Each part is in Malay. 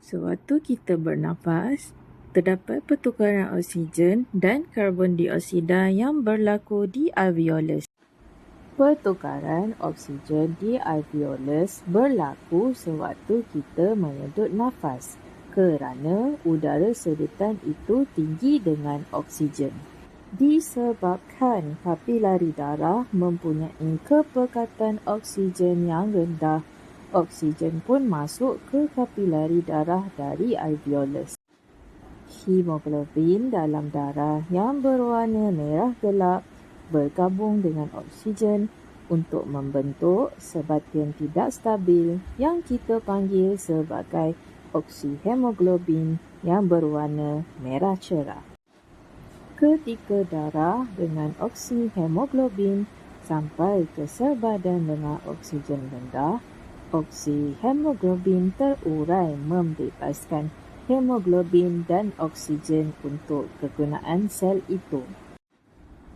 Sewaktu kita bernafas, terdapat pertukaran oksigen dan karbon dioksida yang berlaku di alveolus. Pertukaran oksigen di alveolus berlaku sewaktu kita menyedut nafas kerana udara sedetan itu tinggi dengan oksigen. Disebabkan kapilari darah mempunyai kepekatan oksigen yang rendah, oksigen pun masuk ke kapilari darah dari alveolus. Hemoglobin dalam darah yang berwarna merah gelap bergabung dengan oksigen untuk membentuk sebatian tidak stabil yang kita panggil sebagai oksihemoglobin yang berwarna merah cerah. Ketika darah dengan oksihemoglobin sampai ke sel badan dengan oksigen rendah, oksihemoglobin terurai membebaskan hemoglobin dan oksigen untuk kegunaan sel itu.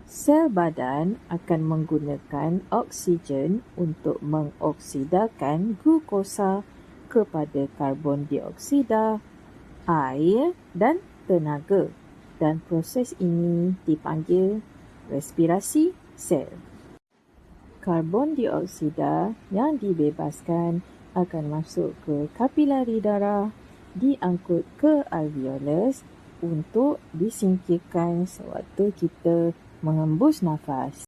Sel badan akan menggunakan oksigen untuk mengoksidakan glukosa kepada karbon dioksida, air dan tenaga dan proses ini dipanggil respirasi sel karbon dioksida yang dibebaskan akan masuk ke kapilari darah, diangkut ke alveolus untuk disingkirkan sewaktu kita mengembus nafas.